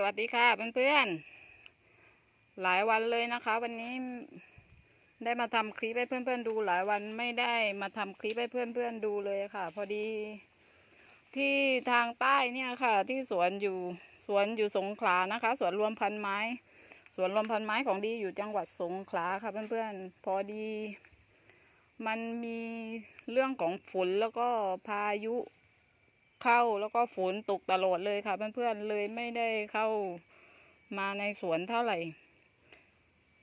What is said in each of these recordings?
สวัสดีค่ะเพื่อนๆ หลายวันเลยนะคะ วันนี้ได้มาทำคลิปให้เพื่อนๆดู หลายวันไม่ได้มาทำคลิปให้เพื่อนๆดูเลยค่ะ พอดี ที่ทางใต้เนี่ยค่ะ ที่สวนอยู่สวนอยู่สงขลานะคะ สวนรวมพันไม้ สวนรวมพันไม้ของดีอยู่จังหวัดสงขลาค่ะเพื่อนๆ พอดี มันมีเรื่องของฝนแล้วก็พายุ เข้าแล้วก็ฝนตกตลอดเลยค่ะ เพื่อนๆเลยไม่ได้เข้ามาในสวนเท่าไหร่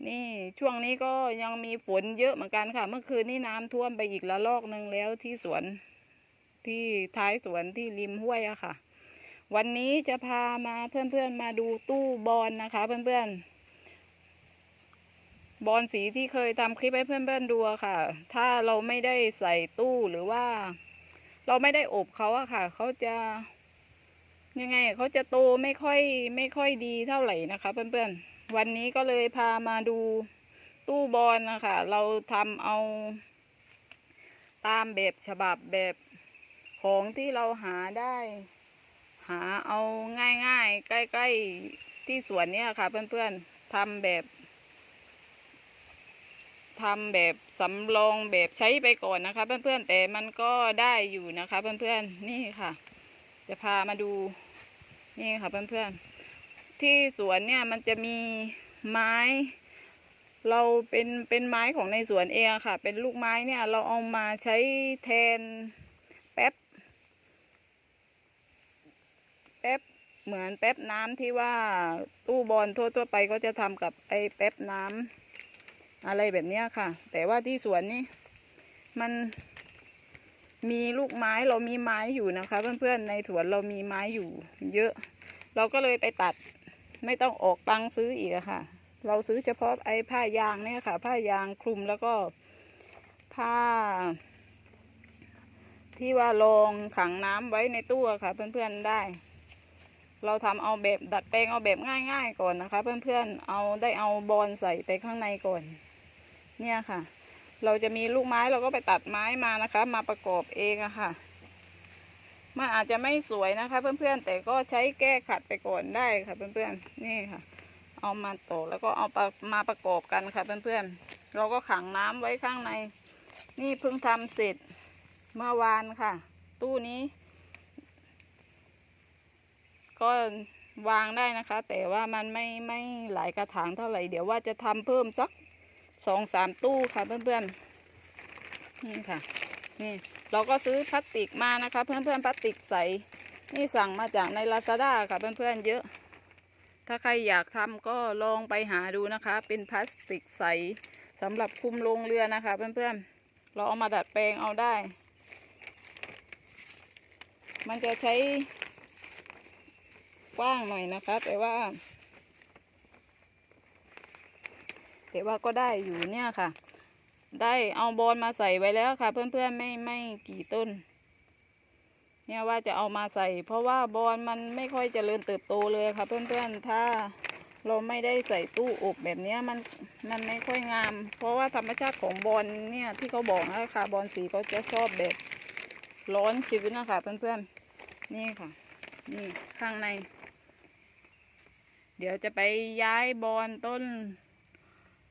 นี่ช่วงนี้ก็ยังมีฝนเยอะเหมือนกันค่ะ เมื่อคืนนี่น้ำท่วมไปอีกละลอกหนึ่งแล้วที่สวนที่ท้ายสวนที่ริมห้วยอะค่ะ วันนี้จะพามาเพื่อนๆมาดูตู้บอลนะคะ เพื่อนๆบอลสีที่เคยทำคลิปให้เพื่อนๆดูอะค่ะ ถ้าเราไม่ได้ใส่ตู้หรือว่า เราไม่ได้อบเขาอะค่ะ เขาจะยังไงเขาจะโตไม่ค่อยไม่ค่อยดีเท่าไหร่นะคะเพื่อนๆ วันนี้ก็เลยพามาดูตู้บอลนะคะ เราทำเอา ตามแบบฉบับแบบของที่เราหาได้ หาเอาง่ายๆ ใกล้ๆที่สวนเนี่ยค่ะเพื่อนๆทำแบบ ทำแบบสำรองแบบใช้ไปก่อนนะคะ เพื่อนๆแต่มันก็ได้อยู่นะคะ เพื่อนๆนี่ค่ะ จะพามาดูนี่ค่ะเพื่อนๆที่สวนเนี่ยมันจะมีไม้ เราเป็นเป็นไม้ของในสวนเองอค่ะ เป็นลูกไม้เนี่ยเราเอามาใช้แทนแป๊บแป๊บเหมือนแป๊บน้ำที่ว่าตู้บอลทั่วๆไปก็จะทำกับไอ้แป๊บน้ำ อะไรแบบนี้ค่ะ แต่ว่าที่สวนนี่มันมีลูกไม้เรามีไม้อยู่นะคะ เพื่อนๆในสวนเรามีไม้อยู่ เยอะ เราก็เลยไปตัด ไม่ต้องออกตังซื้ออีกค่ะ เราซื้อเฉพาะไอ้ผ้ายางเนี่ยค่ะ ผ้ายางคลุมแล้วก็ผ้า ที่ว่ารองขังน้ำไว้ในตู้อะค่ะ เพื่อนๆได้ เราทำเอาแบบดัดแปลงเอาแบบง่าย ๆ ก่อนนะคะ เพื่อนๆเอาได้เอาบอลใส่ไปข้างในก่อน เนี่ยค่ะ เราจะมีลูกไม้เราก็ไปตัดไม้มานะคะ มาประกอบเองอะค่ะ มันอาจจะไม่สวยนะคะ เพื่อนๆ แต่ก็ใช้แก้ขัดไปก่อนได้ค่ะเพื่อนๆ นี่ค่ะ เอามาตอกแล้วก็เอามาประกอบกันค่ะเพื่อนๆ เราก็ขังน้ำไว้ข้างใน นี่เพิ่งทำเสร็จเมื่อวานค่ะ ตู้นี้ ก็วางได้นะคะ แต่ว่ามันไม่ไม่หลายกระถางเท่าไหร่ เดี๋ยวว่าจะทำเพิ่มสัก สองสามตู้ค่ะเพื่อนๆนี่ค่ะนี่เราก็ซื้อพลาสติกมานะคะ เพื่อนๆพลาสติกใสนี่สั่งมาจากในลาซาด้าค่ะเพื่อนๆเยอะ ถ้าใครอยากทำก็ลองไปหาดูนะคะ เป็นพลาสติกใสสำหรับคุมโรงเรือนะคะ เพื่อนๆ เราเอามาดัดแปลงเอาได้ มันจะใช้กว้างหน่อยนะคะ แต่ว่า แต่ว่าก็ได้อยู่เนี่ยค่ะ ได้เอาบอลมาใส่ไว้แล้วค่ะ เพื่อนๆไม่ไม่กี่ต้น เนี่ยว่าจะเอามาใส่ เพราะว่าบอลมันไม่ค่อยเจริญเติบโตเลยค่ะ เพื่อนๆถ้าเราไม่ได้ใส่ตู้อบแบบเนี้ยมันมันไม่ค่อยงาม เพราะว่าธรรมชาติของบอลเนี่ยที่เขาบอกนะคะบอลสีเขาจะชอบแบบร้อนชื้นนะคะเพื่อนๆนี่ค่ะ นี่ข้างใน เดี๋ยวจะไปย้ายบอลต้น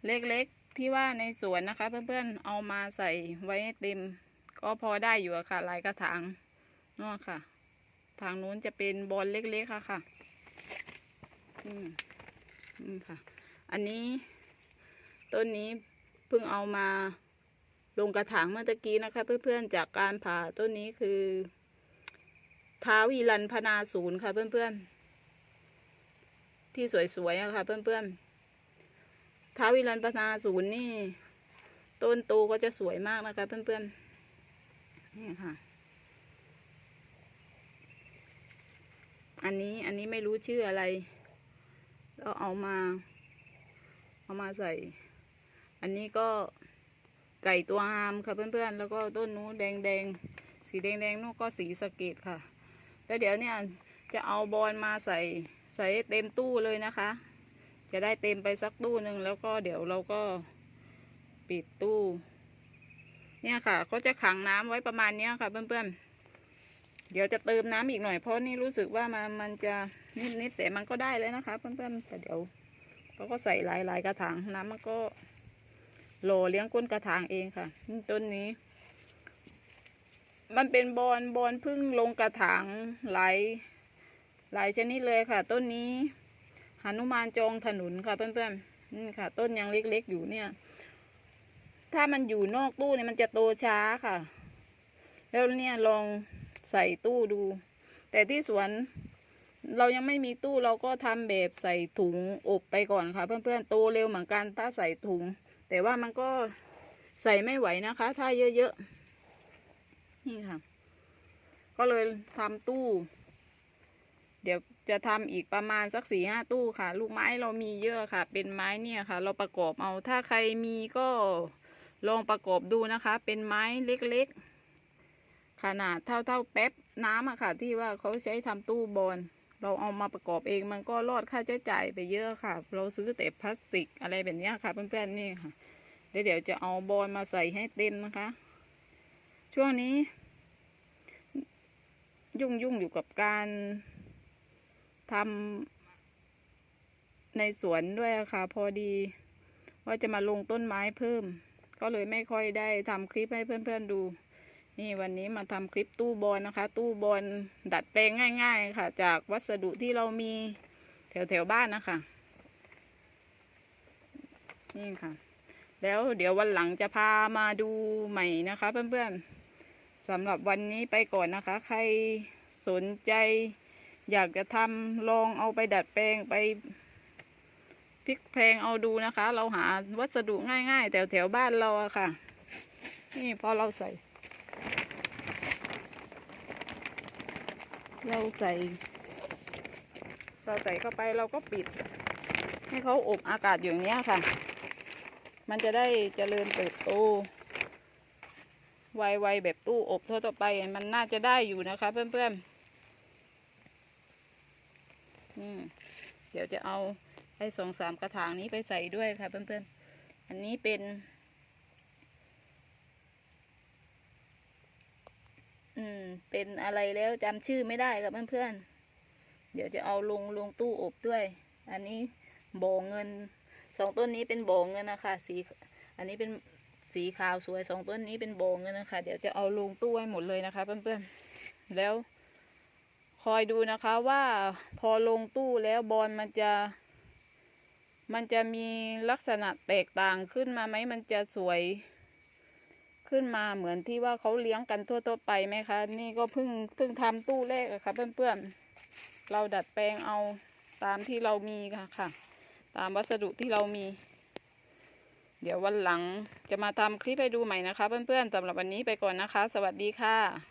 เล็กๆที่ว่าในสวนนะคะ เพื่อนๆเอามาใส่ไว้เต็ม ก็พอได้อยู่ค่ะหลายกระถางนู่นค่ะ ทางนู้นจะเป็นบอลเล็กๆค่ะค่ะ อืมอืมค่ะ อันนี้ต้นนี้เพิ่งเอามาลงกระถางเมื่อตะกี้นะคะ เพื่อนๆจากการผ่าต้นนี้คือท้าวีรันพนาศูนย์ค่ะ เพื่อนๆที่สวยๆอะค่ะ เพื่อนๆ ท้าวิรันพนาศูนย์นี่ ต้นโตก็จะสวยมากนะคะเพื่อนๆนี่ค่ะ อันนี้อันนี้ไม่รู้ชื่ออะไร เราเอามา เอามาใส่ อันนี้ก็ไก่ตัวงามค่ะเพื่อนๆ แล้วก็ต้นนู้นแดงๆสีแดงๆนู้นก็สีสะเกตค่ะ แล้วเดี๋ยวเนี่ยจะเอาบอลมาใส่ใส่เต็มตู้เลยนะคะ จะได้เต็มไปสักตู้หนึ่งแล้วก็เดี๋ยวเราก็ปิดตู้ เนี่ยค่ะก็จะขังน้ำไว้ประมาณเนี้ยค่ะเพื่อนๆ เดี๋ยวจะเติมน้ำอีกหน่อยเพราะนี่รู้สึกว่ามันมันจะนิดๆแต่มันก็ได้เลยนะคะเพื่อนๆแต่เดี๋ยวเขาก็ใส่หลายๆกระถางน้ำมันก็โหลเลี้ยงก้นกระถางเองค่ะต้นนี้ มันเป็นบอนบอนพึ่งลงกระถางหลายหลายชนิดเลยค่ะ ต้นนี้ หนุมานจองถนนค่ะเพื่อนๆนี่ค่ะ ต้นยังเล็กๆอยู่เนี่ย ถ้ามันอยู่นอกตู้เนี่ยมันจะโตช้าค่ะ แล้วเนี่ยลองใส่ตู้ดู แต่ที่สวนเรายังไม่มีตู้เราก็ทำแบบใส่ถุงอบไปก่อนค่ะ เพื่อนๆโตเร็วเหมือนกันถ้าใส่ถุง แต่ว่ามันก็ใส่ไม่ไหวนะคะ ถ้าเยอะๆนี่ค่ะ ก็เลยทำตู้ เดี๋ยวจะทำอีกประมาณสักสี่ห้าตู้ค่ะ ลูกไม้เรามีเยอะค่ะ เป็นไม้เนี่ยค่ะ เราประกอบเอาถ้าใครมีก็ลองประกอบดูนะคะ เป็นไม้เล็กๆ ขนาดเท่าเท่าๆแป๊บน้ำอะค่ะ ที่ว่าเขาใช้ทำตู้บอลเราเอามาประกอบเองมันก็รอดค่าใช้จ่ายไปเยอะค่ะ เราซื้อแต่พลาสติกอะไรแบบนี้ค่ะเพื่อนๆนี่ค่ะเดี๋ยวเดี๋ยวจะเอาบอลมาใส่ให้เต็มนะคะ ช่วงนี้ ยุ่งยุ่งๆอยู่กับการ ทำในสวนด้วยค่ะ พอดี ว่าจะมาลงต้นไม้เพิ่ม ก็เลยไม่ค่อยได้ทำคลิปให้เพื่อนๆดู นี่วันนี้มาทำคลิปตู้บอลนะคะ ตู้บอลดัดแปลงง่าย ๆ ค่ะ จากวัสดุที่เรามีแถวๆบ้านนะคะ นี่ค่ะ แล้วเดี๋ยววันหลังจะพามาดูใหม่นะคะ เพื่อนๆสำหรับวันนี้ไปก่อนนะคะ ใครสนใจ อยากจะทำลองเอาไปดัดแปลงไปพลิกแพลงเอาดูนะคะ เราหาวัสดุง่ายๆ แถวแถวบ้านเราอะค่ะ นี่พอเราใส่ เราใส่ เราใส่เข้าไปเราก็ปิด ให้เขาอบอากาศอย่างนี้ค่ะ มันจะได้เจริญเติบโตไวๆแบบตู้อบทั่วไปมันน่าจะได้อยู่นะคะเพื่อนๆ อืมเดี๋ยวจะเอาไอ้สองสามกระถางนี้ไปใส่ด้วยค่ะเพื่อนๆ อันนี้เป็น อืม เป็นอะไรแล้วจำชื่อไม่ได้ครับเพื่อนๆ เดี๋ยวจะเอาลงลงตู้อบด้วย อันนี้บ่อเงินสองต้นนี้เป็นบ่อเงินนะคะ สี อันนี้เป็นสีขาวสวยสองต้นนี้เป็นบ่อเงินนะคะ เดี๋ยวจะเอาลงตู้ให้หมดเลยนะคะเพื่อนๆ แล้ว คอยดูนะคะว่าพอลงตู้แล้วบอลมันจะ มันจะมีลักษณะแตกต่างขึ้นมาไหมมันจะสวย ขึ้นมาเหมือนที่ว่าเขาเลี้ยงกันทั่วๆไปไหมคะ นี่ก็เพิ่งเพิ่งทำตู้แรกอะค่ะเพื่อนๆเราดัดแปลงเอาตามที่เรามีค่ะค่ะ ตามวัสดุที่เรามี เดี๋ยววันหลังจะมาทำคลิปให้ดูใหม่นะคะ เพื่อนๆสำหรับวันนี้ไปก่อนนะคะ สวัสดีค่ะ